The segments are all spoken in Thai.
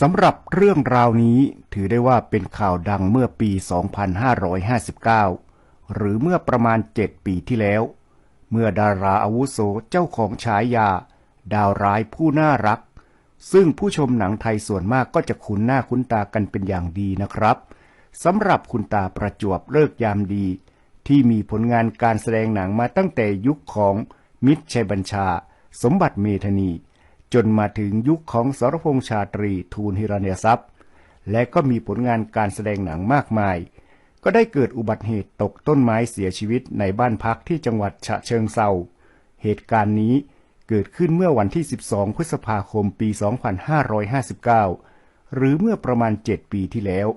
สำหรับเรื่องราวนี้ถือได้ว่าเป็นข่าวดังเมื่อปี 2559 หรือเมื่อประมาณ 7 ปีที่แล้ว เมื่อดาราอาวุโสเจ้าของฉายา ดาวร้ายผู้น่ารัก ซึ่งผู้ชมหนังไทยส่วนมากก็จะคุ้นหน้าคุ้นตากันเป็นอย่างดีนะครับสำหรับคุณตาประจวบเลิกยามดี ที่มีผลงานการแสดงหนังมาตั้งแต่ยุคของมิตรชัยบัญชา สมบัติเมธานี จนมาถึงยุคของสรพงษ์ชาตรีทูลฮิรัญยทรัพย์ และก็มีผลงานการแสดงหนังมากมาย ก็ได้เกิดอุบัติเหตุตกต้นไม้เสียชีวิตในบ้านพักที่จังหวัดฉะเชิงเซาเหตุการณ์นี้เกิดขึ้นเมื่อวันที่ 12 พฤษภาคมปี 2559 หรือเมื่อประมาณ 7 ปีที่แล้ว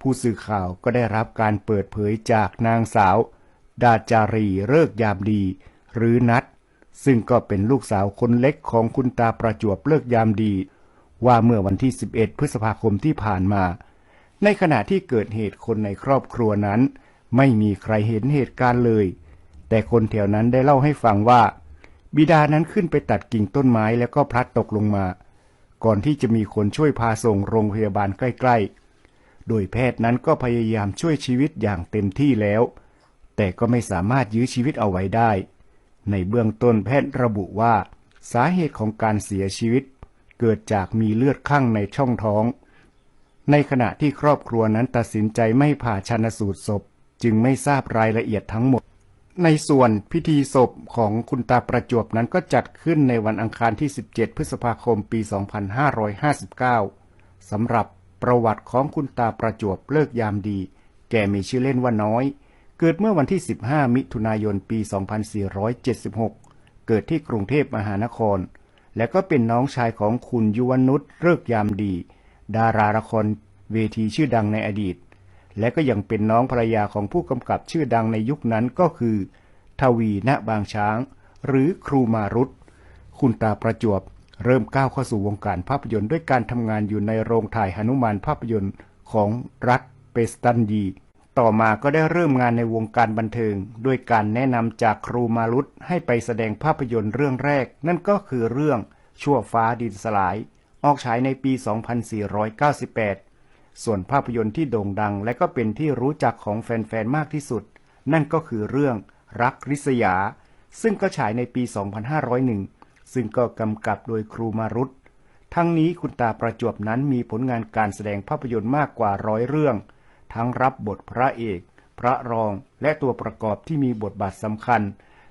ผู้สื่อข่าวก็ได้รับการเปิดเผยจากนางสาว ดาจารีเลิกยามดี หรือนัด ซึ่งก็เป็นลูกสาวคนเล็กของคุณตาประจวบเลิกยามดี ว่าเมื่อวันที่ 11 พฤษภาคมที่ผ่านมา ในขณะที่เกิดเหตุคนในครอบครัวนั้น ไม่มีใครเห็นเหตุการณ์เลย แต่คนแถวนั้นได้เล่าให้ฟังว่า บิดานั้นขึ้นไปตัดกิ่งต้นไม้แล้วก็พลัดตกลงมา ก่อนที่จะมีคนช่วยพาส่งโรงพยาบาลใกล้ ๆ โดยแพทย์นั้นก็พยายามช่วยชีวิตอย่างเต็มที่แล้ว แต่ก็ไม่สามารถยื้อชีวิตเอาไว้ได้ ในเบื้องต้นแพทย์ระบุว่า สาเหตุของการเสียชีวิต เกิดจากมีเลือดข้างในช่องท้อง ในขณะที่ครอบครัวนั้นตัดสินใจไม่ผ่าชันสูตรศพ จึงไม่ทราบรายละเอียดทั้งหมด ในส่วนพิธีศพของคุณตาประจวบนั้นก็จัดขึ้นในวันอังคารที่ 17 พฤษภาคมปี 2559สำหรับประวัติของคุณตาประจวบเลิกยามดี แกมีชื่อเล่นว่าน้อย เกิดเมื่อวันที่ 15 มิถุนายน ปี 2476 เกิดที่กรุงเทพมหานคร และก็เป็นน้องชายของคุณยุวนุชเลิกยามดี ดาราละครเวทีชื่อดังในอดีต และก็ยังเป็นน้องภรรยาของผู้กำกับชื่อดังในยุคนั้นก็คือ ทวีณบางช้าง หรือครูมารุตคุณตาประจวบเริ่มก้าวเข้าสู่วงการภาพยนตร์ด้วยการทำงานอยู่ในโรงถ่ายหนุมานภาพยนตร์ของรัฐเปสตันยี ต่อมาก็ได้เริ่มงานในวงการบันเทิง ด้วยการแนะนำจากครูมารุตให้ไปแสดงภาพยนตร์เรื่องแรก นั่นก็คือเรื่องชั่วฟ้าดินสลาย ออกฉายในปี 2498 ส่วนภาพยนตร์ที่โด่งดังและก็เป็นที่รู้จักของแฟนๆ มากที่สุด นั่นก็คือเรื่องรักริษยา ซึ่งก็ฉายในปี 2501 ซึ่งก็กำกับโดยครูมารุตทั้งนี้คุณตาประจวบนั้นมีผลงานการแสดงภาพยนตร์มากกว่าร้อยเรื่อง ทั้งรับบทพระเอก พระรองและตัวประกอบที่มีบทบาทสำคัญ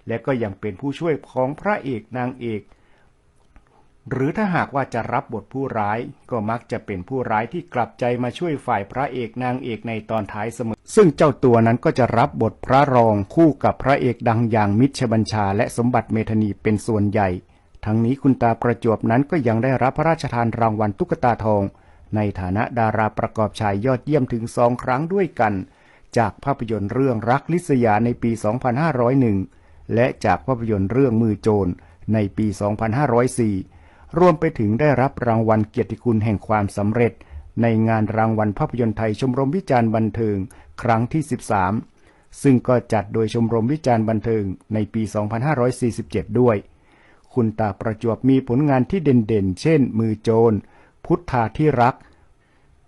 และก็ยังเป็นผู้ช่วยของพระเอกนางเอก หรือถ้าหากว่าจะรับบทผู้ร้าย ก็มักจะเป็นผู้ร้ายที่กลับใจมาช่วยฝ่ายพระเอกนางเอกในตอนท้ายเสมอ ซึ่งเจ้าตัวนั้นก็จะรับบทพระรองคู่กับพระเอกดังอย่างมิชบัญชา และสมบัติเมธนีเป็นส่วนใหญ่ ทั้งนี้คุณตาประจวบนั้นก็ยังได้รับพระราชทานรางวัลตุ๊กตาทอง ในฐานะดาราประกอบชายยอดเยี่ยมถึงสองครั้งด้วยกัน จากภาพยนตร์เรื่องรักลิษยาในปี 2501 และจากภาพยนตร์เรื่องมือโจรในปี 2504 รวมไปถึงได้รับรางวัลเกียรติคุณแห่งความสำเร็จ ในงานรางวัลภาพยนตร์ไทยชมรมวิจารณ์บันเทิง ครั้งที่ 13 ซึ่งก็จัดโดยชมรมวิจารณ์บันเทิงในปี 2547 ด้วย คุณตาประจวบมีผลงานที่เด่นๆ เช่น มือโจร พุทธาที่รัก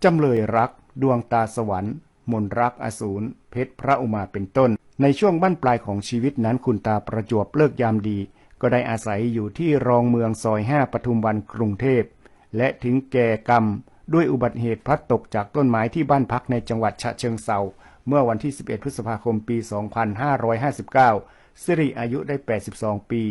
จำเลยรัก ดวงตาสวรรค์ มนรักอสูร เพชรพระอุมาเป็นต้น ในช่วงบั้นปลายของชีวิตนั้นคุณตาประจวบเลิกยามดี ก็ได้อาศัยอยู่ที่รองเมืองซอยห้าปทุมวันกรุงเทพ และถึงแก่กรรม ด้วยอุบัติเหตุพลัดตกจากต้นไม้ที่บ้านพักในจังหวัดฉะเชิงเซาเมื่อวันที่ 11 พฤษภาคม ปี 2559สิริอายุได้ 82 ปี